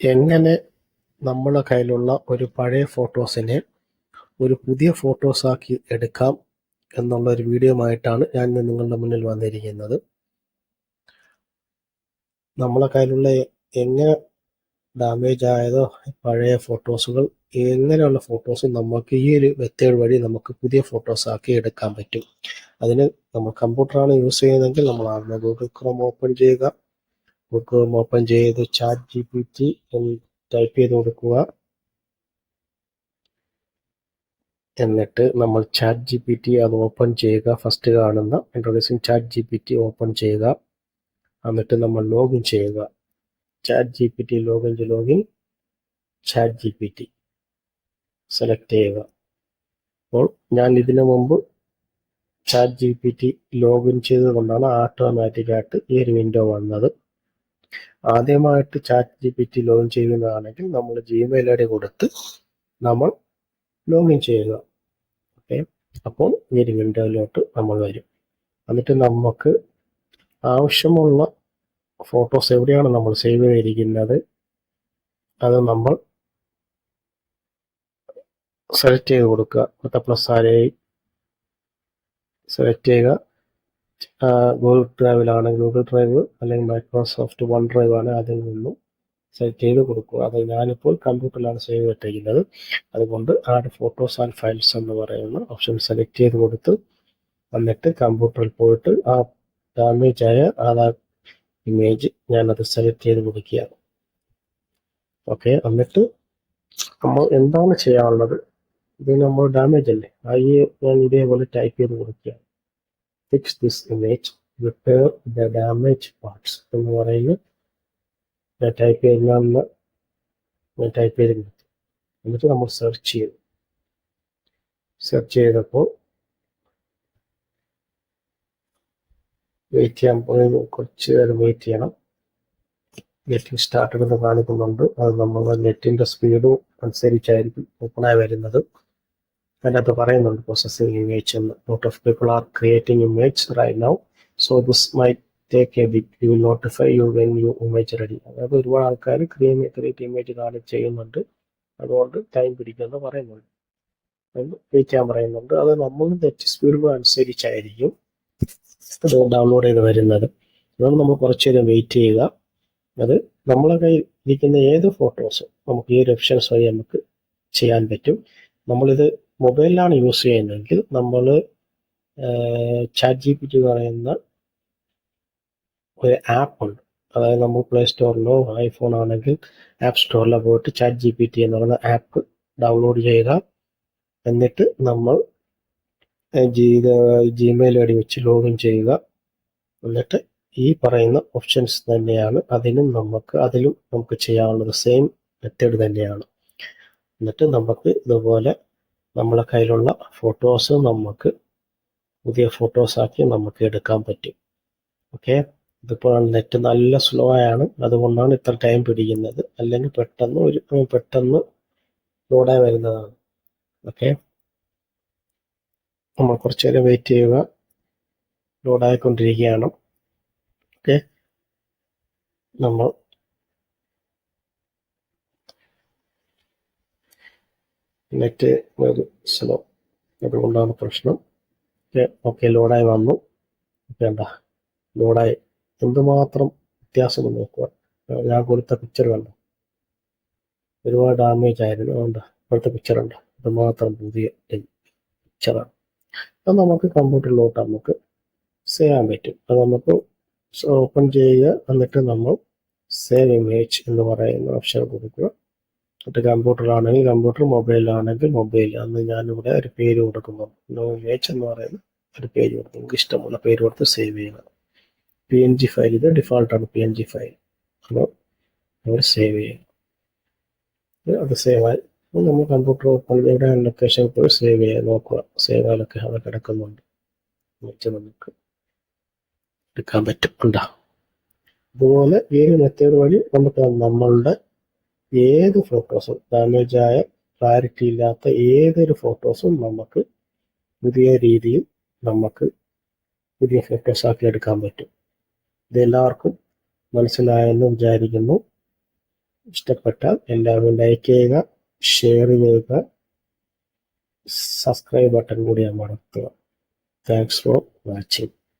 എങ്ങനെ നമ്മളെ കയ്യിലുള്ള ഒരു പഴയ ഫോട്ടോസിനെ ഒരു പുതിയ ഫോട്ടോസാക്കി എടുക്കാം എന്നുള്ള ഒരു വീഡിയോ ആയിട്ടാണ് ഞാൻ ഇന്ന് നിങ്ങളുടെ മുന്നിൽ വന്നിരിക്കുന്നത്. നമ്മളെ കയ്യിലുള്ള എങ്ങനെ ഡാമേജ് ആയതോ പഴയ ഫോട്ടോസുകൾ എങ്ങനെയുള്ള ഫോട്ടോസ് നമുക്ക് ഈ ഒരു മെത്തേഡ് വഴി നമുക്ക് പുതിയ ഫോട്ടോസ് ആക്കി എടുക്കാൻ പറ്റും. അതിന് നമ്മൾ കമ്പ്യൂട്ടറാണ് യൂസ് ചെയ്യുന്നതെങ്കിൽ നമ്മൾ ആദ്യം ഗൂഗിൾ ക്രോം ഓപ്പൺ ചെയ്യുക. ക്രോം ഓപ്പൺ ചെയ്ത് chat G P T type ചെയ്ത് കൊടുക്കുക. എന്നിട്ട് നമ്മൾ ചാറ്റ് ജി പി ടി അത് ഓപ്പൺ ചെയ്യുക. ഫസ്റ്റ് കാണുന്ന introducing chat G P T open ചെയ്യുക. എന്നിട്ട് നമ്മൾ ലോഗിൻ ചെയ്യുക. Chat G P T login to login chat G P T select ചെയ്യുക. അപ്പോൾ ഞാൻ ഇതിനു മുമ്പ് chat G P T login ചെയ്തതുകൊണ്ടാണ് ഓട്ടോമാറ്റിക്കായിട്ട് ഈ ഒരു വിൻഡോ വന്നത്. ആദ്യമായിട്ട് chat G P T login ചെയ്യുന്നതാണെങ്കിൽ നമ്മൾ ജിമെയിൽ ഐ ഡി കൊടുത്ത് നമ്മൾ ലോഗിൻ ചെയ്യുക. ഓക്കെ അപ്പോൾ ഈ വിൻഡോയിലോട്ട് നമ്മൾ വരും. എന്നിട്ട് നമുക്ക് ആവശ്യമുള്ള ഫോട്ടോസ് എവിടെയാണ് നമ്മൾ സേവ് ചെയ്തിരിക്കുന്നത്? അത് നമ്മൾ സെലക്ട് ചെയ്ത് കൊടുക്കുക. മൊത്തം പ്ലസ് ആരെയും സെലക്ട് ചെയ്യുക. ഗൂഗിൾ ഡ്രൈവിലാണ്. ഗൂഗിൾ ഡ്രൈവ് അല്ലെങ്കിൽ മൈക്രോസോഫ്റ്റ് വൺ ഡ്രൈവ് ആണ് അതിൽ നിന്നും സെലക്ട് ചെയ്ത് കൊടുക്കുക. അത് ഞാനിപ്പോൾ കമ്പ്യൂട്ടറിലാണ് സേവ് ചെയ്തിട്ടിരിക്കുന്നത് അതുകൊണ്ട് ആഡ് ഫോട്ടോസ് ആൻഡ് ഫയൽസ് എന്ന് പറയുന്ന ഓപ്ഷൻ സെലക്ട് ചെയ്ത് കൊടുത്ത് വന്നിട്ട് കമ്പ്യൂട്ടറിൽ പോയിട്ട് ആ ഡാമേജ് ആയ ആധാർ ഇമേജ് ഞാനത് സെലക്ട് ചെയ്ത് കൊടുക്കുകയാണ്. ഓക്കെ എന്നിട്ട് നമ്മൾ എന്താണ് ചെയ്യാനുള്ളത്? ഇത് നമ്മൾ ഡാമേജ് അല്ലേ? ആ ഈ ഞാൻ ഇതേപോലെ ടൈപ്പ് ചെയ്ത് കൊടുക്കുകയാണ്. Fix this image, repair the damaged parts. എന്ന് പറയുന്ന ഞാൻ ടൈപ്പ് ചെയ്യുന്ന ഞാൻ ടൈപ്പ് ചെയ്ത് എന്നിട്ട് നമ്മൾ സെർച്ച് ചെയ്തു സെർച്ച് ചെയ്തപ്പോൾ വെയിറ്റ് ചെയ്യാൻ കുറച്ച് നേരം വെയിറ്റ് ചെയ്യണം. ഗെറ്റിംഗ് സ്റ്റാർട്ടഡ് എന്ന് കാണിക്കുന്നുണ്ട്. അത് നമ്മൾ നെറ്റിന്റെ സ്പീഡും അനുസരിച്ചായിരിക്കും ഓപ്പണായി വരുന്നത്. അതിനകത്ത് പറയുന്നുണ്ട് പ്രോസസ്സിംഗ് ഇമേജ് എന്ന്. Of people are creating image right now so this may take a bit you notify you when you image ready അതായത് ഒരുപാട് ആൾക്കാർ ക്രിയേറ്റ് ക്രിയേറ്റ് ഇമേജ് കാണി ചെയ്യുന്നുണ്ട്. അതുകൊണ്ട് ടൈം പിടിക്കുമെന്ന് പറയുന്നുണ്ട്. വെയിറ്റ് പറയുന്നുണ്ട്. അത് നമ്മൾ നെറ്റ് സ്പീഡ് അനുസരിച്ചായിരിക്കും ഡൗൺലോഡ് ചെയ്ത് വരുന്നത്. അതുകൊണ്ട് നമ്മൾ കുറച്ച് നേരം വെയിറ്റ് ചെയ്യുക. അത് നമ്മളെ കയ്യിൽ ഇരിക്കുന്ന ഏത് ഫോട്ടോസും നമുക്ക് ഈ ഒരു ഓപ്ഷൻസ് വഴി നമുക്ക് ചെയ്യാൻ പറ്റും. നമ്മളിത് മൊബൈലിലാണ് യൂസ് ചെയ്യുന്നതെങ്കിൽ നമ്മൾ ചാറ്റ് ജി പി ടി പറയുന്ന ഒരു ആപ്പ് ഉണ്ട് അതായത് നമ്മൾ പ്ലേ സ്റ്റോറിലോ ഐഫോൺ ആണെങ്കിൽ ആപ്പ് സ്റ്റോറിലോ പോയിട്ട് ചാറ്റ് ജി പി ടി എന്ന് പറയുന്ന ആപ്പ് ഡൗൺലോഡ് ചെയ്യുക. എന്നിട്ട് നമ്മൾ ജിമെയിൽ ഐ ഡി വെച്ച് ലോഗിൻ ചെയ്യുക. എന്നിട്ട് ഈ പറയുന്ന ഓപ്ഷൻസ് തന്നെയാണ് അതിനും നമുക്ക് അതിലും നമുക്ക് ചെയ്യാവുന്നത് സെയിം മെത്തേഡ് തന്നെയാണ്. എന്നിട്ട് നമുക്ക് ഇതുപോലെ നമ്മളെ കയ്യിലുള്ള ഫോട്ടോസ് നമുക്ക് പുതിയ ഫോട്ടോസ് ആക്കി നമുക്ക് എടുക്കാൻ പറ്റും. ഓക്കെ ഇതിപ്പോൾ നെറ്റ് നല്ല സ്ലോ ആണ് അതുകൊണ്ടാണ് ഇത്ര ടൈം പിടിക്കുന്നത്. അല്ലെങ്കിൽ പെട്ടെന്ന് ഒരു പെട്ടെന്ന് ലോഡായി വരുന്നതാണ്. ഓക്കെ നമ്മൾ കുറച്ച് നേരം വെയിറ്റ് ചെയ്യുക. ലോഡായിക്കൊണ്ടിരിക്കുകയാണ് ഓക്കെ നമ്മൾ നെറ്റ് സ്ലോ അതുകൊണ്ടാണ് പ്രശ്നം. ഓക്കെ ലോഡായി വന്നു. വേണ്ട ലോഡായി. എന്തുമാത്രം വ്യത്യാസം നോക്കുക ഞാൻ കൊടുത്ത പിക്ചർ വേണ്ട ഒരുപാട് ഡാമേജ് ആയിരുന്നു. അതുകൊണ്ട് ഇപ്പോഴത്തെ പിക്ചർ ഉണ്ട് അതുമാത്രം മാത്രം പുതിയ പിക്ചറാണ് അത് നമുക്ക് കമ്പ്യൂട്ടറിലോട്ട് നമുക്ക് ചെയ്യാൻ പറ്റും. അത് നമുക്ക് ഓപ്പൺ ചെയ്യുക. എന്നിട്ട് നമ്മൾ സേവ് ഇമേജ് എന്ന് പറയുന്ന ഓപ്ഷൻ കൊടുക്കുക. എന്നിട്ട് കമ്പ്യൂട്ടർ ആണെങ്കിൽ കമ്പ്യൂട്ടർ മൊബൈലാണെങ്കിൽ മൊബൈൽ. അന്ന് ഞാനിവിടെ ഒരു പേര് കൊടുക്കുന്നു. നോ എച്ച് എന്ന് പറയുന്ന ഒരു പേര് കൊടുക്കും നമുക്ക് ഇഷ്ടമുള്ള പേര് കൊടുത്ത് സേവ് ചെയ്യുക പി എൻ ജി ഫയൽ ഇത് ഡിഫാൾട്ടാണ് പി എൻ ജി ഫയൽ അപ്പോൾ നമ്മൾ സേവ് ചെയ്യുക അത് സേവ് ആയി. നമ്മൾ കമ്പ്യൂട്ടർ ഓപ്പൺ ഇവിടെ ലൊക്കേഷൻ പോയി സേവ് ചെയ്യുക നോക്കുക. സേവ് ആയാലൊക്കെ അവിടെ കിടക്കുന്നുണ്ട്. വെച്ച് നമുക്ക് എടുക്കാൻ പറ്റും. ഉണ്ടാ അതുപോലെ ഈ ഒരു മെത്തേഡ് വഴി നമുക്ക് നമ്മളുടെ ഏത് ഫോട്ടോസും ഡാമേജ് ആയ ക്ലാരിറ്റി ഇല്ലാത്ത ഏതൊരു ഫോട്ടോസും നമുക്ക് പുതിയ രീതിയിൽ നമുക്ക് പുതിയ ഫോട്ടോസ് ആക്കി എടുക്കാൻ പറ്റും. ഇതെല്ലാവർക്കും മനസ്സിലായെന്ന് വിചാരിക്കുന്നു. ഇഷ്ടപ്പെട്ടാൽ എല്ലാവരും ലൈക്ക് ചെയ്യുക ഷെയർ ചെയ്യുക സബ്സ്ക്രൈബ് ബട്ടൺ കൂടി അമർത്തുക താങ്ക്സ് ഫോർ വാച്ചിങ്